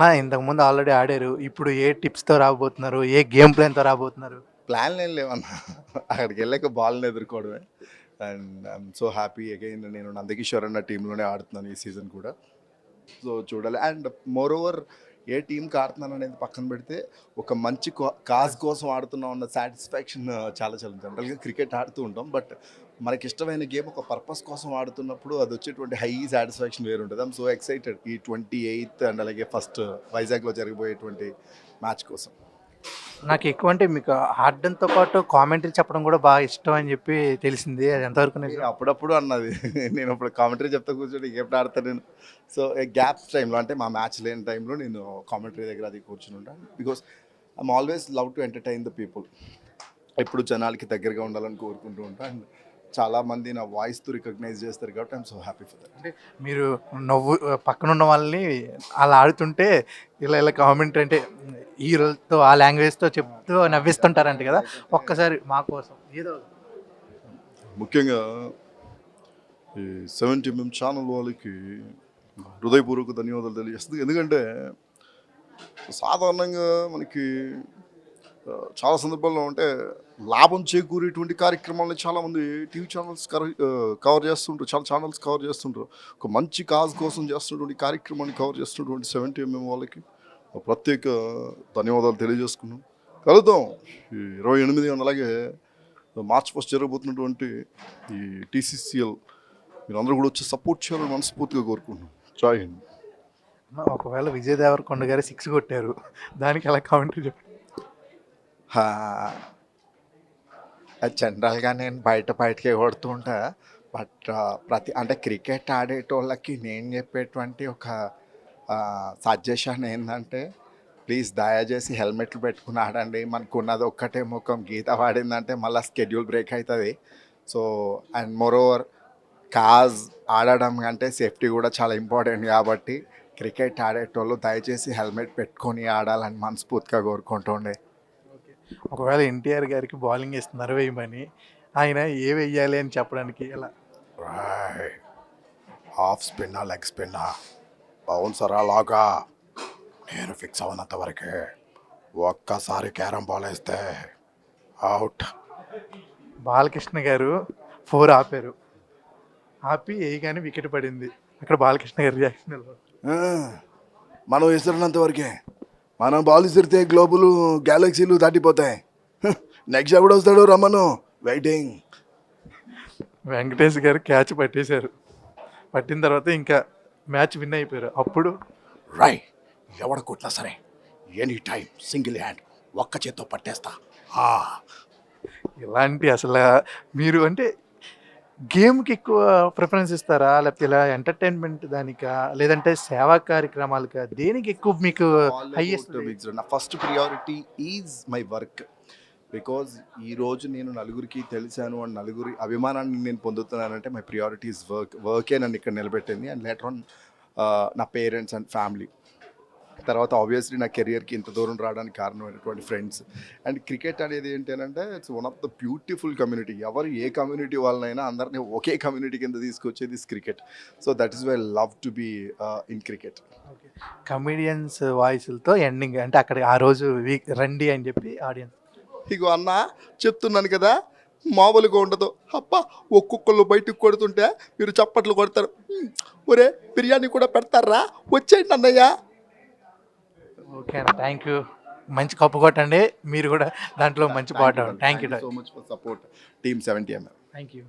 నా ఇంతకుముందు ఆల్రెడీ ఆడారు. ఇప్పుడు ఏ టిప్స్తో రాబోతున్నారు? ఏ గేమ్ ప్లాన్తో రాబోతున్నారు? ప్లాన్ ఏం లేవన్నా. అక్కడికి వెళ్ళాక బాల్ని ఎదుర్కోవడమే. And I'm so happy again నేను నందకిషోర్ అన్న టీంలోనే ఆడుతున్నాను ఈ సీజన్ కూడా. సో చూడాలి. అండ్ మోర్ ఓవర్ ఏ టీంకి ఆడుతున్నాను అనేది పక్కన పెడితే ఒక మంచి కాజ్ కోసం ఆడుతున్నాం అన్న సాటిస్ఫాక్షన్ uh, చాలా చాలా జనరల్గా క్రికెట్ ఆడుతూ ఉంటాం. బట్ మనకి ఇష్టమైన గేమ్ ఒక పర్పస్ కోసం ఆడుతున్నప్పుడు అది వచ్చేటువంటి హై సాటిస్ఫాక్షన్ వేరు ఉంటుంది. ఐమ్ సో ఎక్సైటెడ్ ఈ ట్వంటీ ఎయిత్ అండ్ అలాగే ఫస్ట్ వైజాగ్లో జరగబోయేటువంటి మ్యాచ్ కోసం. నాకు ఎక్కువ అంటే మీకు ఆడడంతో పాటు కామెంటరీ చెప్పడం కూడా బాగా ఇష్టం అని చెప్పి తెలిసింది. అది ఎంతవరకు? అప్పుడప్పుడు అన్నది. నేను ఇప్పుడు కామెంటరీ చెప్తా కూర్చొని ఎప్పుడు ఆడతాను నేను. సో గ్యాప్ టైంలో అంటే మా మ్యాచ్ లేని టైంలో నేను కామెంటరీ దగ్గర అది కూర్చుని ఉంటాను because I'm always love to entertain the people ఎప్పుడు జనాలకి దగ్గరగా ఉండాలని కోరుకుంటూ ఉంటాను చాలా మంది నా వాయిస్తో రికగ్నైజ్ చేస్తారు కాబట్టి I'm so happy for that అంటే మీరు నవ్వు పక్కన ఉన్న వాళ్ళని అలా ఆడుతుంటే ఇలా ఇలా కామెంట్ అంటే హీరోలతో ఆ లాంగ్వేజ్తో చెప్తూ నవ్విస్తుంటారంట కదా. ఒక్కసారి మా కోసం ఏదో ముఖ్యంగా ఈ సెవెంటీ ఎంఎం ఛానల్ వాళ్ళకి హృదయపూర్వక ధన్యవాదాలు తెలియజేస్తుంది. ఎందుకంటే సాధారణంగా మనకి చాలా సందర్భాల్లో అంటే లాభం చేకూరేటువంటి కార్యక్రమాలని చాలామంది టీవీ ఛానల్స్ కవర్ చేస్తుంటారు చాలా ఛానల్స్ కవర్ చేస్తుంటారు ఒక మంచి కాజ్ కోసం చేస్తున్నటువంటి కార్యక్రమాన్ని కవర్ చేస్తున్నటువంటి సెవెంటీ ఎంఎం వాళ్ళకి ప్రత్యేక ధన్యవాదాలు తెలియజేసుకున్నాం. కలుద్దాం. ఈ ఇరవై ఎనిమిది అలాగే మార్చ్ ఫస్ట్ జరగబోతున్నటువంటి ఈ టీసీసీఎల్ మీరు అందరూ కూడా వచ్చి సపోర్ట్ చేయాలని మనస్ఫూర్తిగా కోరుకుంటున్నాం. జై హింద్. ఒకవేళ విజయ్ దేవరకొండ గారు సిక్స్ కొట్టారు. దానికి ఎలా కామెంటరీ చెప్పండి. జనరల్గా నేను బయట బయటకే కొడుతూ ఉంటా బట్ ప్రతి అంటే క్రికెట్ ఆడేటోళ్ళకి నేను చెప్పేటువంటి ఒక సజెషన్ ఏంటంటే ప్లీజ్ దయచేసి హెల్మెట్లు పెట్టుకుని ఆడండి. మనకు ఉన్నది ఒక్కటే ముఖం. గీత పాడిందంటే మళ్ళీ స్కెడ్యూల్ బ్రేక్ అవుతుంది సో అండ్ మోరోవర్ కాజ్ ఆడడం కంటే సేఫ్టీ కూడా చాలా ఇంపార్టెంట్ కాబట్టి క్రికెట్ ఆడేటోళ్ళు దయచేసి హెల్మెట్ పెట్టుకొని ఆడాలని మనస్ఫూర్తిగా కోరుకుంటుండే. ఒకవేళ ఎన్టీఆర్ గారికి బౌలింగ్ ఇస్తున్నారు వేయమని ఆయన ఏ వెయ్యాలి అని చెప్పడానికి ఎలా హాఫ్ స్పిన్నా లెగ్ స్పిన్నా బౌన్సర్ అలాగా నేను ఫిక్స్ అవునంత వరకే ఒక్కసారి క్యారం బాల్ వేస్తే అవుట్ బాలకృష్ణ గారు ఫోర్ ఆపారు. ఆపి వేయగానే వికెట్ పడింది. అక్కడ బాలకృష్ణ గారి రియాక్షన్ మనం విసిరినంత వరకే. మనం బాల్ విసిరితే గ్లోబులు గ్యాలక్సీలు దాటిపోతాయి. నెక్స్ట్ ఎవడు వస్తాడు రమ్మను వెయిటింగ్ వెంకటేష్ గారు క్యాచ్ పట్టేశారు. పట్టిన తర్వాత ఇంకా మ్యాచ్ విన్ అయిపోయారు. అప్పుడు రై ఎవడ కొట్టినా సరే ఎనీ టైం సింగిల్ హ్యాండ్ ఒక్క చేత్తో పట్టేస్తా. ఇలాంటి అసలు మీరు అంటే గేమ్కి ఎక్కువ ప్రిఫరెన్స్ ఇస్తారా? లేకపోతే ఇలా ఎంటర్టైన్మెంట్ దానికా? లేదంటే సేవా కార్యక్రమాలకా? దేనికి ఎక్కువ మీకు హైయెస్ట్ నా first priority is my work. Because ఈ రోజు నేను నలుగురికి తెలిసాను అండ్ నలుగురి అభిమానాన్ని నేను పొందుతున్నానంటే మై ప్రియారిటీ ఈజ్ వర్క్. వర్కే నన్ను ఇక్కడ నిలబెట్టింది. అండ్ లెటర్ ఆన్ నా పేరెంట్స్ అండ్ ఫ్యామిలీ. తర్వాత ఆబ్వియస్లీ నా కెరియర్కి ఇంత దూరం రావడానికి కారణమైనటువంటి ఫ్రెండ్స్ అండ్ క్రికెట్ అనేది ఏంటి అంటే it's one of the beautiful community ఎవరు ఏ కమ్యూనిటీ వాళ్ళనైనా అందరినీ ఒకే కమ్యూనిటీ కింద తీసుకొచ్చేది cricket so that is why love to be in cricket comedians వాయిస్లతో ending అంటే అక్కడ ఆ రోజు వీక్ రండి అని చెప్పి ఆడియన్స్ ఇగో అన్న చెప్తున్నాను కదా మామూలుగా ఉండదు. అప్ప ఒక్కొక్కళ్ళు బయటకు కొడుతుంటే మీరు చప్పట్లు కొడతారు. "హ్మ్, ఒరే బిర్యానీ కూడా పెడతారా? వచ్చేయండి అన్నయ్య. ఓకే అన్న థ్యాంక్ యూ మంచి కప్పు కొట్టండి మీరు కూడా దాంట్లో మంచి పాట thank you so much for support team seventy MM thank you